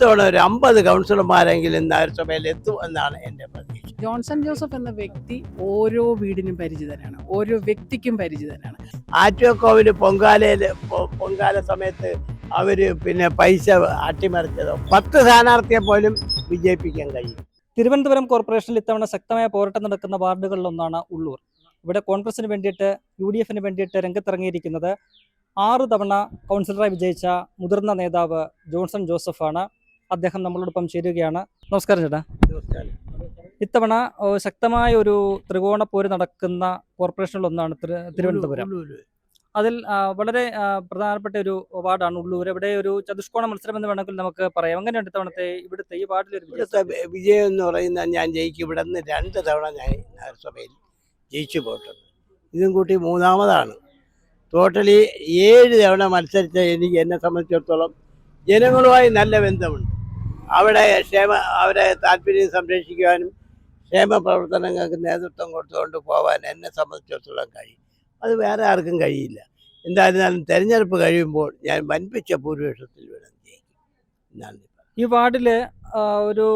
ഇത്തവണ ഒരു അമ്പത് കൗൺസിലർമാരെങ്കിലും നഗരസഭയിൽ എത്തും എന്നാണ് എന്റെ പ്രതീക്ഷ. ജോൺസൺ ജോസഫ് എന്ന വ്യക്തി ഓരോ വീടിനും പരിചിതനാണ്. ഓരോ വ്യക്തിക്കും പരിചിതനാണ്. ആറ്റുവക്കോവിൽ പൊങ്കാലയിൽ പൊങ്കാല സമയത്ത് അവർ പിന്നെ പൈസ അട്ടിമറിച്ചതോ? പത്ത് സ്ഥാനാർത്ഥിയെ പോലും വിജയിപ്പിക്കാൻ കഴിയും തിരുവനന്തപുരം കോർപ്പറേഷനിൽ ഇത്തവണ ശക്തമായ പോരാട്ടം നടക്കുന്ന വാർഡുകളിലൊന്നാണ് ഉള്ളൂർ. ഇവിടെ കോൺഗ്രസിന് വേണ്ടിയിട്ട് യു ഡി എഫിന് വേണ്ടിയിട്ട് രംഗത്തിറങ്ങിയിരിക്കുന്നത് ആറ് തവണ കൗൺസിലറായി വിജയിച്ച മുതിർന്ന നേതാവ് ജോൺസൺ ജോസഫാണ്. അദ്ദേഹം നമ്മളോടൊപ്പം ചേരുകയാണ്. നമസ്കാരം ചേട്ടാ. ഇത്തവണ ശക്തമായ ഒരു ത്രികോണ പോര് നടക്കുന്ന കോർപ്പറേഷനിലൊന്നാണ് തിരു- തിരുവനന്തപുരം. അതിൽ വളരെ പ്രധാനപ്പെട്ട ഒരു വാർഡാണ് ഉള്ളൂർ ഇവിടെ ഒരു ചതുഷ്കോണ മത്സരം എന്ന് വേണമെങ്കിൽ നമുക്ക് പറയാം. എങ്ങനെയുണ്ട് ഇത്തവണത്തെ ഇവിടുത്തെ ഈ വാർഡിൽ ഒരു ഇവിടുത്തെ വിജയം എന്ന് പറയുന്ന ഞാൻ ജയിക്കും. ഇവിടെ നിന്ന് രണ്ട് തവണ ഞാൻ നഗരസഭയിൽ ജയിച്ചു പോയിട്ടുണ്ട്. ഇതും കൂട്ടി മൂന്നാമതാണ്. ടോട്ടലി ഏഴ് തവണ മത്സരിച്ച എനിക്ക് എന്നെ സംബന്ധിച്ചിടത്തോളം ജനങ്ങളുമായി നല്ല ബന്ധമുണ്ട്. അവിടെ ക്ഷേമ അവരെ താല്പര്യം സംരക്ഷിക്കുവാനും ക്ഷേമ പ്രവർത്തനങ്ങൾക്ക് നേതൃത്വം കൊടുത്തുകൊണ്ട് പോകാൻ എന്നെ സംബന്ധിച്ചിടത്തോളം കഴിയും. അത് വേറെ ആർക്കും കഴിയില്ല. എന്തായിരുന്നാലും തെരഞ്ഞെടുപ്പ് കഴിയുമ്പോൾ ഞാൻ വൻപിച്ച ഭൂരിപക്ഷത്തിൽ വേണം ജയിക്കും എന്നാണ് ഈ വാർഡിൽ ഒരു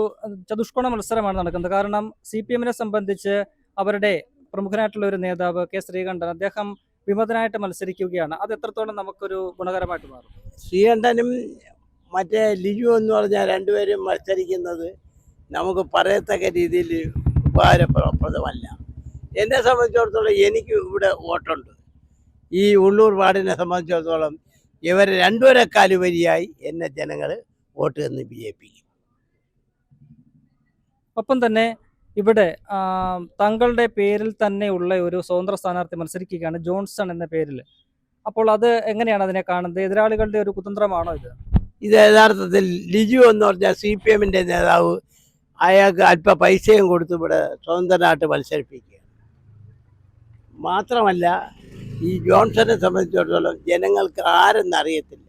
ചതുഷ്കോണ മത്സരമാണ് നടക്കുന്നത്. കാരണം സി പി എമ്മിനെ സംബന്ധിച്ച് അവരുടെ പ്രമുഖനായിട്ടുള്ള ഒരു നേതാവ് കെ ശ്രീകണ്ഠൻ അദ്ദേഹം വിമതനായിട്ട് മത്സരിക്കുകയാണ്. അത് എത്രത്തോളം നമുക്കൊരു ഗുണകരമായിട്ട് മാറും? ശ്രീകണ്ഠനും മറ്റേ ലിജു എന്ന് പറഞ്ഞാൽ രണ്ടുപേരും മത്സരിക്കുന്നത് നമുക്ക് പറയത്തക്ക രീതിയിൽ ഉപകാരപ്രദമല്ല. എന്നെ സംബന്ധിച്ചിടത്തോളം എനിക്ക് ഇവിടെ വോട്ടുണ്ട്. ഈ ഉള്ളൂർ വാർഡിനെ സംബന്ധിച്ചിടത്തോളം ഇവർ രണ്ടുപേരെക്കാലുപരിയായി എന്നെ ജനങ്ങൾ വോട്ട് തന്ന് വിജയിപ്പിക്കും. ഒപ്പം തന്നെ ഇവിടെ തങ്ങളുടെ പേരിൽ ഉള്ള ഒരു സ്വതന്ത്ര സ്ഥാനാർത്ഥി മത്സരിക്കുകയാണ് ജോൺസൺ എന്ന പേരിൽ. അപ്പോൾ അത് എങ്ങനെയാണ് അതിനെ കാണുന്നത്? എതിരാളികളുടെ ഒരു കുതന്ത്രമാണോ ഇത്? ഇത് യഥാർത്ഥത്തിൽ ലിജു എന്ന് പറഞ്ഞാൽ സി പി എമ്മിന്റെ നേതാവ് അയാൾക്ക് അല്പ പൈസയും കൊടുത്ത് ഇവിടെ സ്വതന്ത്രനായിട്ട് മത്സരിപ്പിക്കുക മാത്രമല്ല ഈ ജോൺസനെ സംബന്ധിച്ചിടത്തോളം ജനങ്ങൾക്ക് ആരെന്നറിയത്തില്ല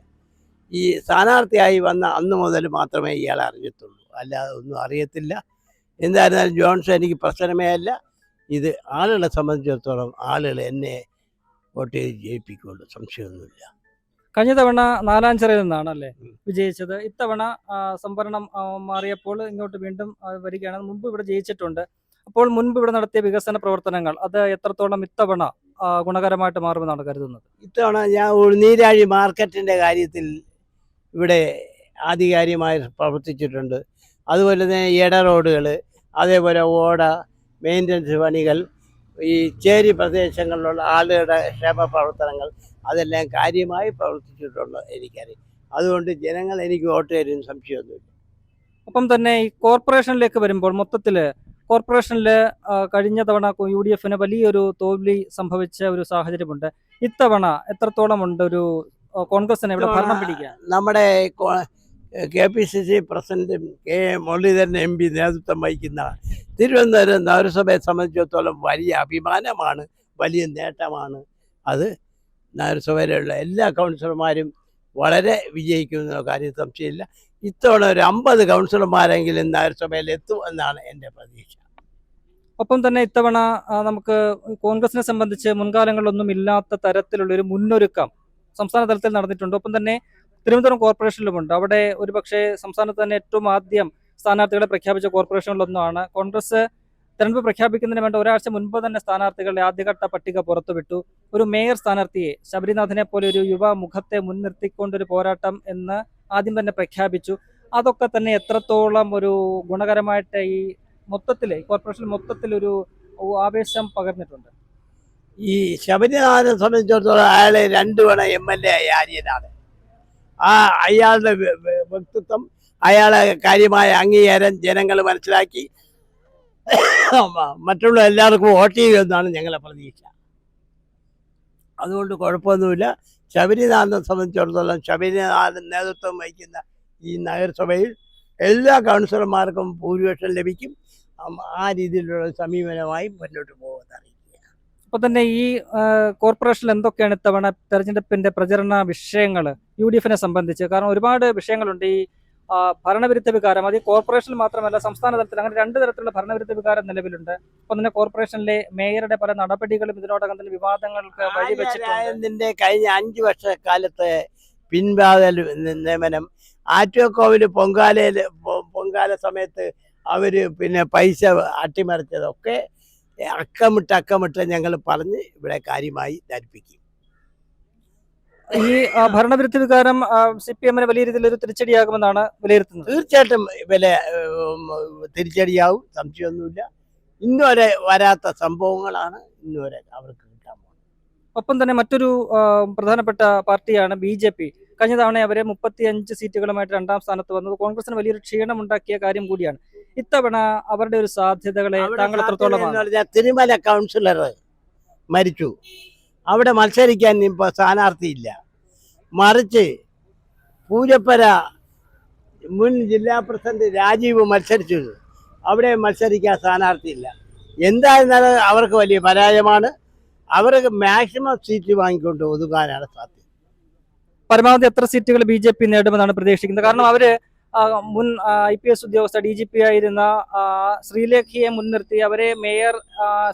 ഈ സ്ഥാനാർത്ഥിയായി വന്ന അന്ന് മുതൽ മാത്രമേ ഇയാളെ അറിയത്തുള്ളൂ. അല്ലാതെ ഒന്നും അറിയത്തില്ല. എന്തായിരുന്നാലും ജോൺസൺ എനിക്ക് പ്രശ്നമേ അല്ല. ഇത് ആളുകളെ സംബന്ധിച്ചിടത്തോളം ആളുകൾ എന്നെ വോട്ട് ചെയ്ത് ജയിപ്പിക്കുള്ളൂ സംശയമൊന്നുമില്ല. കഴിഞ്ഞ തവണ നാലാഞ്ചിറയിൽ നിന്നാണ് അല്ലേ വിജയിച്ചത്. ഇത്തവണ സംവരണം മാറിയപ്പോൾ ഇങ്ങോട്ട് വീണ്ടും വരികയാണ്. മുമ്പ് ഇവിടെ ജയിച്ചിട്ടുണ്ട്. അപ്പോൾ മുൻപ് ഇവിടെ നടത്തിയ വികസന പ്രവർത്തനങ്ങൾ അത് എത്രത്തോളം ഇത്തവണ ഗുണകരമായിട്ട് മാറുമെന്നാണ് കരുതുന്നത്? ഇത്തവണ ഞാൻ ഉൾനീരാഴി മാർക്കറ്റിന്റെ കാര്യത്തിൽ ഇവിടെ ആധികാരികമായി പ്രവർത്തിച്ചിട്ടുണ്ട്. അതുപോലെ തന്നെ ഇട റോഡുകൾ അതേപോലെ ഓട മെയിന്റനൻസ് പണികൾ ഈ ചേരി പ്രദേശങ്ങളിലുള്ള ആളുകളുടെ ക്ഷേമ പ്രവർത്തനങ്ങൾ അതെല്ലാം കാര്യമായി പ്രവർത്തിച്ചിട്ടുള്ള എനിക്കറിയാം അതുകൊണ്ട് ജനങ്ങൾ എനിക്ക് വോട്ട് തരും സംശയമൊന്നുമില്ല. അപ്പം തന്നെ ഈ കോർപ്പറേഷനിലേക്ക് വരുമ്പോൾ മൊത്തത്തിൽ കോർപ്പറേഷനിൽ കഴിഞ്ഞ തവണ യു ഡി എഫിന് വലിയൊരു തോൽവി സംഭവിച്ച ഒരു സാഹചര്യമുണ്ട്. ഇത്തവണ എത്രത്തോളം ഉണ്ട് ഒരു കോൺഗ്രസിന് ഇവിടെ ഭരണം പിടിക്കുക നമ്മുടെ കെ പി സി സി പ്രസിഡന്റും കെ മുരളീധരൻ എം പി നേതൃത്വം വഹിക്കുന്ന തിരുവനന്തപുരം നഗരസഭയെ സംബന്ധിച്ചിടത്തോളം വലിയ അഭിമാനമാണ് വലിയ നേട്ടമാണ്. അത് നഗരസഭയിലുള്ള എല്ലാ കൗൺസിലർമാരും വളരെ വിജയിക്കുന്ന കാര്യം സംശയമില്ല. ഇത്തവണ ഒരു അമ്പത് കൗൺസിലർമാരെങ്കിലും നഗരസഭയിൽ എത്തും എന്നാണ് എന്റെ പ്രതീക്ഷ. ഒപ്പം തന്നെ ഇത്തവണ നമുക്ക് കോൺഗ്രസിനെ സംബന്ധിച്ച് മുൻകാലങ്ങളിലൊന്നും ഇല്ലാത്ത തരത്തിലുള്ള ഒരു മുന്നൊരുക്കം സംസ്ഥാന തലത്തിൽ നടന്നിട്ടുണ്ട്. ഒപ്പം തന്നെ തിരുവനന്തപുരം കോർപ്പറേഷനിലുമുണ്ട്. അവിടെ ഒരുപക്ഷെ സംസ്ഥാനത്ത് തന്നെ ഏറ്റവും ആദ്യം സ്ഥാനാർത്ഥികളെ പ്രഖ്യാപിച്ച കോർപ്പറേഷനിലൊന്നാണ് കോൺഗ്രസ് തെരഞ്ഞെടുപ്പ് പ്രഖ്യാപിക്കുന്നതിന് വേണ്ട ഒരാഴ്ച മുൻപ് തന്നെ സ്ഥാനാർത്ഥികളുടെ ആദ്യഘട്ട പട്ടിക പുറത്തുവിട്ടു. ഒരു മേയർ സ്ഥാനാർത്ഥിയെ ശബരിനാഥിനെ പോലെ ഒരു യുവ മുഖത്തെ മുൻനിർത്തിക്കൊണ്ടൊരു പോരാട്ടം എന്ന് ആദ്യം തന്നെ പ്രഖ്യാപിച്ചു. അതൊക്കെ തന്നെ എത്രത്തോളം ഒരു ഗുണകരമായിട്ട് ഈ മൊത്തത്തിൽ കോർപ്പറേഷൻ മൊത്തത്തിൽ ഒരു ആവേശം പകർന്നിട്ടുണ്ട്. ഈ ശബരിനാഥനെ സംബന്ധിച്ചിടത്തോളം അയാളെ രണ്ടു തവണ എം എൽ എ ആര്യനാണ്. ആ അയാളുടെ വ്യ- വ്യ- വ്യക്തിത്വം അയാളെ കാര്യമായ അംഗീകാരം ജനങ്ങൾ മനസ്സിലാക്കി. മറ്റുള്ള എല്ലാവർക്കും വോട്ട് ചെയ്യുമെന്നാണ് ഞങ്ങളെ പ്രതീക്ഷ. അതുകൊണ്ട് കുഴപ്പമൊന്നുമില്ല. ശബരിനാഥനെ സംബന്ധിച്ചിടത്തോളം ശബരിനാഥൻ നേതൃത്വം വഹിക്കുന്ന ഈ നഗരസഭയിൽ എല്ലാ കൗൺസിലർമാർക്കും ഭൂരിപക്ഷം ലഭിക്കും. ആ രീതിയിലുള്ള സമീപനമായി മുന്നോട്ട് പോകുമെന്ന് അപ്പൊ തന്നെ ഈ കോർപ്പറേഷനിൽ എന്തൊക്കെയാണ് ഇത്തവണ തെരഞ്ഞെടുപ്പിന്റെ പ്രചരണ വിഷയങ്ങൾ യു ഡി എഫിനെ സംബന്ധിച്ച്? കാരണം ഒരുപാട് വിഷയങ്ങളുണ്ട്. ഈ ഭരണവിരുദ്ധ വികാരം അത് കോർപ്പറേഷനിൽ മാത്രമല്ല സംസ്ഥാന തലത്തിൽ അങ്ങനെ രണ്ട് തരത്തിലുള്ള ഭരണവിരുദ്ധ വികാരം നിലവിലുണ്ട്. ഒപ്പം തന്നെ കോർപ്പറേഷനിലെ മേയറുടെ പല നടപടികളും ഇതിനോടകം തന്നെ വിവാദങ്ങൾക്ക് വഴിവെച്ചിട്ടുണ്ട്. കഴിഞ്ഞ അഞ്ചു വർഷക്കാലത്തെ പിൻവാതൽ നിയമനം ആറ്റോക്കോവിൽ പൊങ്കാലയിൽ പൊങ്കാല സമയത്ത് അവർ പിന്നെ പൈസ അട്ടിമറിച്ചതൊക്കെ അക്കമിട്ട് അക്കമിട്ട് ഞങ്ങൾ പറഞ്ഞ് ഇവിടെ കാര്യമായി ധരിപ്പിക്കും. ഈ ഭരണവിരുദ്ധ വികാരം സി പി എമ്മിന് വലിയ രീതിയിൽ ഒരു തിരിച്ചടിയാകുമെന്നാണ് വിലയിരുത്തുന്നത്. തീർച്ചയായിട്ടും വില തിരിച്ചടിയാവും സംശയമൊന്നുമില്ല. ഇന്നുവരെ വരാത്ത സംഭവങ്ങളാണ് ഇന്നുവരെ അവർക്ക് കിട്ടാൻ പോകുന്നത്. ഒപ്പം തന്നെ മറ്റൊരു പ്രധാനപ്പെട്ട പാർട്ടിയാണ് ബി ജെ പി. കഴിഞ്ഞ തവണ അവരെ മുപ്പത്തിയഞ്ച് സീറ്റുകളുമായിട്ട് രണ്ടാം സ്ഥാനത്ത് വന്നത് കോൺഗ്രസിന് വലിയൊരു ക്ഷീണം ഉണ്ടാക്കിയ കാര്യം കൂടിയാണ്. ഇത്തവണ അവരുടെ ഒരു സാധ്യതകളെ താങ്കൾ എത്രത്തോളം തിരുമല കൗൺസിലർ മരിച്ചു. അവിടെ മത്സരിക്കാൻ ഇപ്പോൾ സ്ഥാനാർത്ഥിയില്ല. മറിച്ച് പൂജപ്പര മുൻ ജില്ലാ പ്രസിഡന്റ് രാജീവ് മത്സരിച്ചു. അവിടെ മത്സരിക്കാൻ സ്ഥാനാർത്ഥിയില്ല. എന്തായിരുന്നാലും അവർക്ക് വലിയ പരാജയമാണ്. അവർക്ക് മാക്സിമം സീറ്റ് വാങ്ങിക്കൊണ്ട് ഒതുങ്ങാനാണ് സാധ്യത. പരമാവധി എത്ര സീറ്റുകൾ ബി ജെ പി നേടുമെന്നാണ് പ്രതീക്ഷിക്കുന്നത്. കാരണം അവർ മുൻ ഐ പി എസ് ഉദ്യോഗസ്ഥ ഡി ജി പി ആയിരുന്ന ശ്രീലേഖിയെ മുൻനിർത്തി അവരെ മേയർ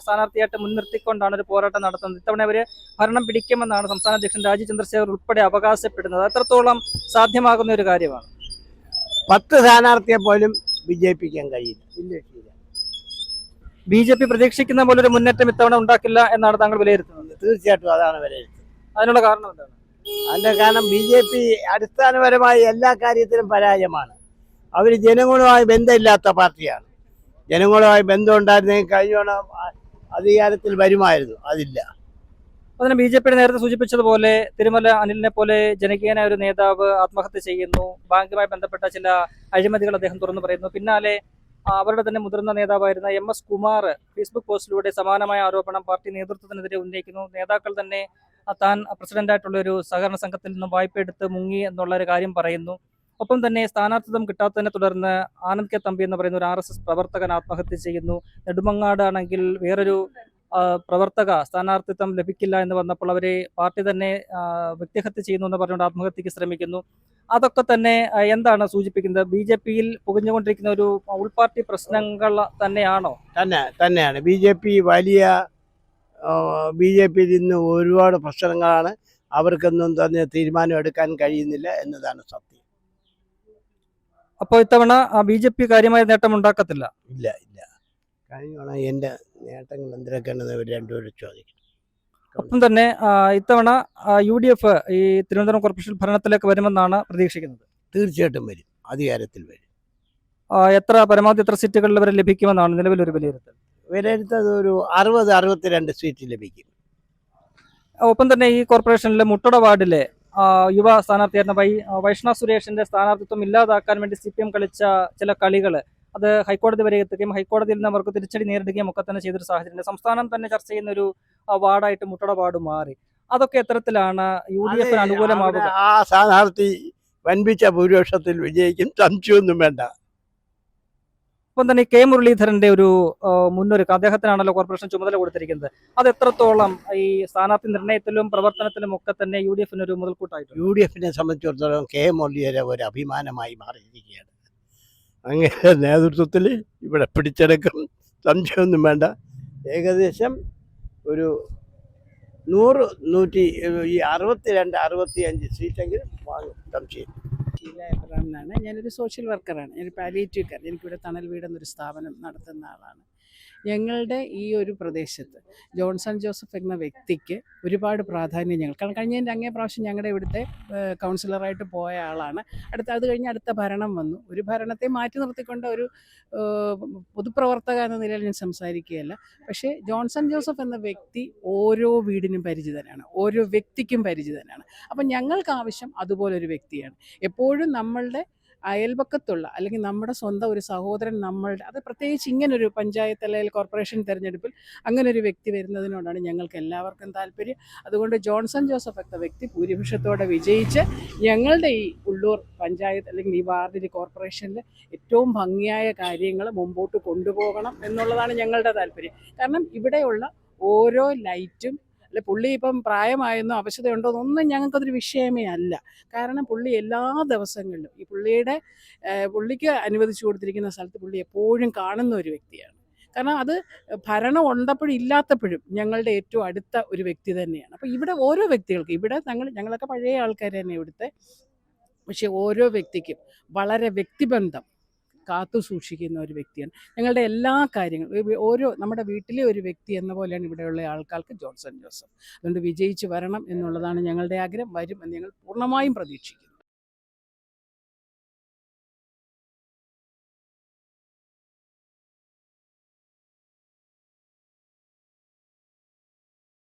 സ്ഥാനാർത്ഥിയായിട്ട് മുൻനിർത്തിക്കൊണ്ടാണ് ഒരു പോരാട്ടം നടത്തുന്നത്. ഇത്തവണ അവരെ ഭരണം പിടിക്കുമെന്നാണ് സംസ്ഥാന അധ്യക്ഷൻ രാജീവ് ചന്ദ്രശേഖർ ഉൾപ്പെടെ അവകാശപ്പെടുന്നത്. എത്രത്തോളം സാധ്യമാകുന്ന ഒരു കാര്യമാണ്. പത്ത് സ്ഥാനാർത്ഥിയെ പോലും വിജയിപ്പിക്കാൻ കഴിയില്ല. ബി ജെ പി പ്രതീക്ഷിക്കുന്ന പോലെ ഒരു മുന്നേറ്റം ഇത്തവണ ഉണ്ടാക്കില്ല എന്നാണ് താങ്കൾ വിലയിരുത്തുന്നത്. തീർച്ചയായിട്ടും അതാണ് വിലയിരുത്തുന്നത് അതിനുള്ള കാരണം എന്താണ്? അതിന്റെ കാരണം ബി ജെ പി അടിസ്ഥാനപരമായി എല്ലാ കാര്യത്തിലും പരാജയമാണ്. അവർ ജനങ്ങളുമായി ബന്ധമില്ലാത്ത പാർട്ടിയാണ്. ജനങ്ങളുമായി ബന്ധം കഴിഞ്ഞ അധികാരത്തിൽ വരുമായിരുന്നു. അതില്ല. അതിന് ബി ജെ പിയുടെ നേരത്തെ സൂചിപ്പിച്ചതുപോലെ തിരുമല അനിലിനെ പോലെ ജനകീയനായ ഒരു നേതാവ് ആത്മഹത്യ ചെയ്യുന്നു. ബാങ്കുമായി ബന്ധപ്പെട്ട ചില അഴിമതികൾ അദ്ദേഹം തുറന്നു പറയുന്നു. പിന്നാലെ അവരുടെ തന്നെ മുതിർന്ന നേതാവായിരുന്ന എം എസ് കുമാർ ഫേസ്ബുക്ക് പോസ്റ്റിലൂടെ സമാനമായ ആരോപണം പാർട്ടി നേതൃത്വത്തിനെതിരെ ഉന്നയിക്കുന്നു. നേതാക്കൾ തന്നെ താൻ പ്രസിഡന്റായിട്ടുള്ള ഒരു സഹകരണ സംഘത്തിൽ നിന്നും വായ്പ എടുത്ത് മുങ്ങി എന്നുള്ള ഒരു കാര്യം പറയുന്നു. ഒപ്പം തന്നെ സ്ഥാനാർത്ഥിത്വം കിട്ടാത്തതിനെ തുടർന്ന് ആനന്ദ് കെ തമ്പി എന്ന് പറയുന്ന ഒരു ആർ എസ് എസ് പ്രവർത്തകൻ ആത്മഹത്യ ചെയ്യുന്നു. നെടുമങ്ങാട് ആണെങ്കിൽ വേറൊരു പ്രവർത്തക സ്ഥാനാർത്ഥിത്വം ലഭിക്കില്ല എന്ന് വന്നപ്പോൾ അവരെ പാർട്ടി തന്നെ വ്യക്തിഹത്യ ചെയ്യുന്നു എന്ന് പറഞ്ഞുകൊണ്ട് ആത്മഹത്യക്ക് ശ്രമിക്കുന്നു. അതൊക്കെ തന്നെ എന്താണ് സൂചിപ്പിക്കുന്നത്? ബി ജെ പിയിൽ പുകഞ്ഞുകൊണ്ടിരിക്കുന്ന ഒരു ഉൾപാർട്ടി പ്രശ്നങ്ങൾ തന്നെയാണോ? തന്നെ തന്നെയാണ്. ബി വലിയ ബി ജെ പിയിൽ ഇന്ന് ഒരുപാട് പ്രശ്നങ്ങളാണ്. അവർക്കൊന്നും തന്നെ തീരുമാനം എടുക്കാൻ കഴിയുന്നില്ല എന്നതാണ് സത്യം. അപ്പോൾ ഇത്തവണ ബി ജെ പി കാര്യമായ നേട്ടം ഉണ്ടാക്കത്തില്ല? ഇല്ല ഇല്ല. കഴിഞ്ഞോണം എന്റെ നേട്ടങ്ങൾ എന്തിനൊക്കെയാണെന്ന് ഇവർ രണ്ടുപേരും ചോദിക്കും. ഒപ്പം തന്നെ ഇത്തവണ യു ഡി എഫ് ഈ തിരുവനന്തപുരം കോർപ്പറേഷൻ ഭരണത്തിലേക്ക് വരുമെന്നാണ് പ്രതീക്ഷിക്കുന്നത്. തീർച്ചയായിട്ടും വരും. അധികാരത്തിൽ വരും. എത്ര പരമാവധി എത്ര സീറ്റുകളിൽ വരെ ലഭിക്കുമെന്നാണ് നിലവിലൊരു വിലയിരുത്തൽ. വിലയിരുത്തത് ഒരു അറുപത് അറുപത്തിരണ്ട് സീറ്റ് ലഭിക്കും. ഒപ്പം തന്നെ ഈ കോർപ്പറേഷനിലെ മുട്ടട വാർഡിലെ യുവ സ്ഥാനാർത്ഥിയായിരുന്ന വൈ വൈഷ്ണവ് സുരേഷിന്റെ സ്ഥാനാർത്ഥിത്വം ഇല്ലാതാക്കാൻ വേണ്ടി സി പി എം കളിച്ച ചില കളികൾ അത് ഹൈക്കോടതി വരെ എത്തുകയും ഹൈക്കോടതിയിൽ നിന്ന് അവർക്ക് തിരിച്ചടി നേരിടുകയും ഒക്കെ തന്നെ ചെയ്തൊരു സാഹചര്യം സംസ്ഥാനം തന്നെ ചർച്ച ചെയ്യുന്ന ഒരു വാർഡായിട്ട് മുട്ടട വാർഡ് മാറി. അതൊക്കെ എത്തരത്തിലാണ് യു ഡി എഫിന് അനുകൂലമാകുന്നത് അനുകൂലമാവുക? ആ സ്ഥാനാർത്ഥി വൻപിച്ച ഭൂരിപക്ഷത്തിൽ വിജയിക്കും. സംശയമൊന്നും വേണ്ട. ഒപ്പം തന്നെ കെ മുരളീധരന്റെ ഒരു മുന്നൊരു അദ്ദേഹത്തിനാണല്ലോ കോർപ്പറേഷൻ ചുമതല കൊടുത്തിരിക്കുന്നത്. അത് എത്രത്തോളം ഈ സ്ഥാനാർത്ഥി നിർണയത്തിലും പ്രവർത്തനത്തിലും ഒക്കെ തന്നെ യു ഡി എഫിന് ഒരു മുതൽക്കൂട്ടായിട്ട് യു ഡി എഫിനെ സംബന്ധിച്ചിടത്തോളം കെ മുരളീധര ഒരു അഭിമാനമായി മാറിയിരിക്കുകയാണ്. അങ്ങനെ നേതൃത്വത്തിൽ ഇവിടെ പിടിച്ചെടുക്കും. സംശയമൊന്നും വേണ്ട. ഏകദേശം ഒരു നൂറ് നൂറ്റി ഈ അറുപത്തി രണ്ട് അറുപത്തി അഞ്ച് സീറ്റെങ്കിലും വാങ്ങും. സംശയം. എന്നാണ് ഞാനൊരു സോഷ്യൽ വർക്കറാണ്. ഞാനൊരു പാലിയേറ്റീവ് കെയർ. എനിക്കിവിടെ തണൽ വീടെന്നൊരു സ്ഥാപനം നടത്തുന്ന ആളാണ്. ഞങ്ങളുടെ ഈ ഒരു പ്രദേശത്ത് ജോൺസൺ ജോസഫ് എന്ന വ്യക്തിക്ക് ഒരുപാട് പ്രാധാന്യം ഞങ്ങൾ. കാരണം കഴിഞ്ഞതിന്റെ അങ്ങേ പ്രാവശ്യം ഞങ്ങളുടെ ഇവിടുത്തെ കൗൺസിലറായിട്ട് പോയ ആളാണ്. അടുത്ത അത് കഴിഞ്ഞ് അടുത്ത ഭരണം വന്നു. ഒരു ഭരണത്തെ മാറ്റി നിർത്തിക്കൊണ്ട് ഒരു പൊതുപ്രവർത്തക എന്ന നിലയിൽ ഞാൻ സംസാരിക്കുകയല്ല. പക്ഷേ ജോൺസൺ ജോസഫ് എന്ന വ്യക്തി ഓരോ വീടിനും പരിചിതനാണ്. ഓരോ വ്യക്തിക്കും പരിചിതനാണ്. അപ്പം ഞങ്ങൾക്ക് ആവശ്യം അതുപോലൊരു വ്യക്തിയാണ്. എപ്പോഴും നമ്മളുടെ അയൽപക്കത്തുള്ള അല്ലെങ്കിൽ നമ്മുടെ സ്വന്തം ഒരു സഹോദരൻ നമ്മളുടെ അത് പ്രത്യേകിച്ച് ഇങ്ങനൊരു പഞ്ചായത്ത് അല്ലെങ്കിൽ കോർപ്പറേഷൻ തിരഞ്ഞെടുപ്പിൽ അങ്ങനെ ഒരു വ്യക്തി വരുന്നതിനോടാണ് ഞങ്ങൾക്ക് എല്ലാവർക്കും താല്പര്യം. അതുകൊണ്ട് ജോൺസൺ ജോസഫ് എന്ന വ്യക്തി ഭൂരിപക്ഷത്തോടെ വിജയിച്ച് ഞങ്ങളുടെ ഈ ഉള്ളൂർ പഞ്ചായത്ത് അല്ലെങ്കിൽ ഈ വാർഡിൽ കോർപ്പറേഷനിൽ ഏറ്റവും ഭംഗിയായ കാര്യങ്ങൾ മുമ്പോട്ട് കൊണ്ടുപോകണം എന്നുള്ളതാണ് ഞങ്ങളുടെ താല്പര്യം. കാരണം ഇവിടെയുള്ള ഓരോ ലൈറ്റും അല്ലെ പുള്ളി ഇപ്പം പ്രായമായെന്നോ അവശതയുണ്ടോ എന്നൊന്നും ഞങ്ങൾക്കതൊരു വിഷയമേ അല്ല. കാരണം പുള്ളി എല്ലാ ദിവസങ്ങളിലും ഈ പുള്ളിയുടെ പുള്ളിക്ക് അനുവദിച്ചു കൊടുത്തിരിക്കുന്ന സ്ഥലത്ത് പുള്ളി എപ്പോഴും കാണുന്ന ഒരു വ്യക്തിയാണ്. കാരണം അത് ഭരണം ഉണ്ടപ്പോഴും ഇല്ലാത്തപ്പോഴും ഞങ്ങളുടെ ഏറ്റവും അടുത്ത ഒരു വ്യക്തി തന്നെയാണ്. അപ്പോൾ ഇവിടെ ഓരോ വ്യക്തികൾക്കും ഇവിടെ ഞങ്ങൾ ഞങ്ങളൊക്കെ പഴയ ആൾക്കാർ തന്നെ ഇവിടുത്തെ. പക്ഷേ ഓരോ വ്യക്തിക്കും വളരെ വ്യക്തിബന്ധം കാത്തു സൂക്ഷിക്കുന്ന ഒരു വ്യക്തിയാണ്. ഞങ്ങളുടെ എല്ലാ കാര്യങ്ങളും ഓരോ നമ്മുടെ വീട്ടിലെ ഒരു വ്യക്തി എന്ന പോലെയാണ് ഇവിടെയുള്ള ആൾക്കാർക്ക് ജോൺസൺ ജോസഫ്. അതുകൊണ്ട് വിജയിച്ച് വരണം എന്നുള്ളതാണ് ഞങ്ങളുടെ ആഗ്രഹം വരും എന്ന് ഞങ്ങൾ പൂർണമായും പ്രതീക്ഷിക്കുന്നു.